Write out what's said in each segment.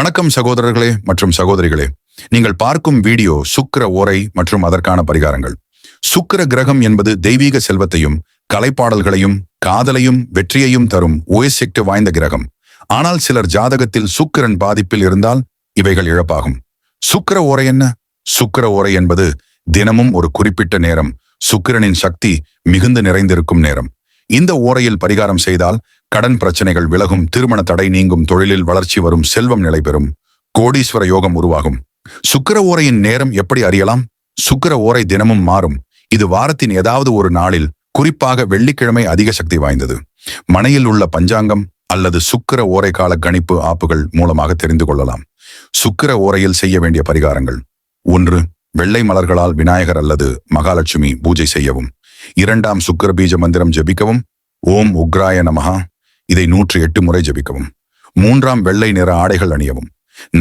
வணக்கம் சகோதரர்களே மற்றும் சகோதரிகளே. நீங்கள் பார்க்கும் வீடியோ சுக்கர ஓரை மற்றும் அதற்கான பரிகாரங்கள். சுக்கர கிரகம் என்பது தெய்வீக செல்வத்தையும் கலைப்பாடல்களையும் காதலையும் வெற்றியையும் தரும் உயசக்தி வாய்ந்த கிரகம். ஆனால் சிலர் ஜாதகத்தில் சுக்கரன் பாதிப்பில் இருந்தால் இவைகள் இழப்பாகும். சுக்கர ஓரை என்ன? சுக்கர ஓரை என்பது தினமும் ஒரு குறிப்பிட்ட நேரம் சுக்கிரனின் சக்தி மிகுந்து நிறைந்திருக்கும் நேரம். இந்த ஓரையில் பரிகாரம் செய்தால் கடன் பிரச்சனைகள் விலகும் திருமண தடை நீங்கும் தொழிலில் வளர்ச்சி வரும் செல்வம் நிலைபெறும் கோடீஸ்வர யோகம் உருவாகும். சுக்கிர ஓரையின் நேரம் எப்படி அறியலாம்? சுக்கிர ஓரை தினமும் மாறும். இது வாரத்தின் ஏதாவது ஒரு நாளில் குறிப்பாக வெள்ளிக்கிழமை அதிக சக்தி வாய்ந்தது. மனையில் உள்ள பஞ்சாங்கம் அல்லது சுக்கிர ஓரை கால கணிப்பு ஆப்புகள் மூலமாக தெரிந்து கொள்ளலாம். சுக்கிர ஓரையில் செய்ய வேண்டிய பரிகாரங்கள். ஒன்று வெள்ளை மலர்களால் விநாயகர் அல்லது மகாலட்சுமி பூஜை செய்யவும். இரண்டாம் சுக்கிர பீஜ மந்திரம் ஜெபிக்கவும். ஓம் உக்ராய நமஹா. இதை நூற்றி எட்டு முறை ஜபிக்கவும். மூன்றாம் வெள்ளை நிற ஆடைகள் அணியவும்.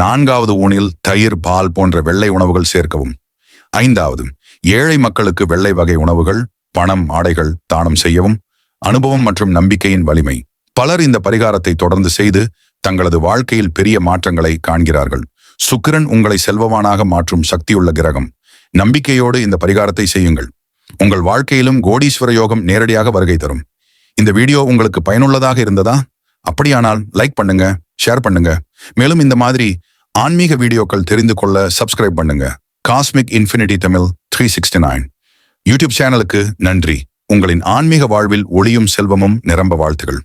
நான்காவது ஊனில் தயிர் பால் போன்ற வெள்ளை உணவுகள் சேர்க்கவும். ஐந்தாவது ஏழை மக்களுக்கு வெள்ளை வகை உணவுகள் பணம் ஆடைகள் தானம் செய்யவும். அனுபவம் மற்றும் நம்பிக்கையின் வலிமை. பலர் இந்த பரிகாரத்தை தொடர்ந்து செய்து தங்களது வாழ்க்கையில் பெரிய மாற்றங்களை காண்கிறார்கள். சுக்கிரன் உங்களை செல்வவானாக மாற்றும் சக்தியுள்ள கிரகம். நம்பிக்கையோடு இந்த பரிகாரத்தை செய்யுங்கள். உங்கள் வாழ்க்கையிலும் கோடீஸ்வர யோகம் நேரடியாக வருகை தரும். இந்த வீடியோ உங்களுக்கு பயனுள்ளதாக இருந்ததா? அப்படியானால் லைக் பண்ணுங்க ஷேர் பண்ணுங்க. மேலும் இந்த மாதிரி ஆன்மீக வீடியோக்கள் தெரிந்து கொள்ள சப்ஸ்கிரைப் பண்ணுங்க. Cosmic infinity Tamil three sixty nine YouTube சேனலுக்கு நன்றி. உங்களின் ஆன்மீக வாழ்வில் ஒளியும் செல்வமும் நிரம்ப வாழ்த்துகள்.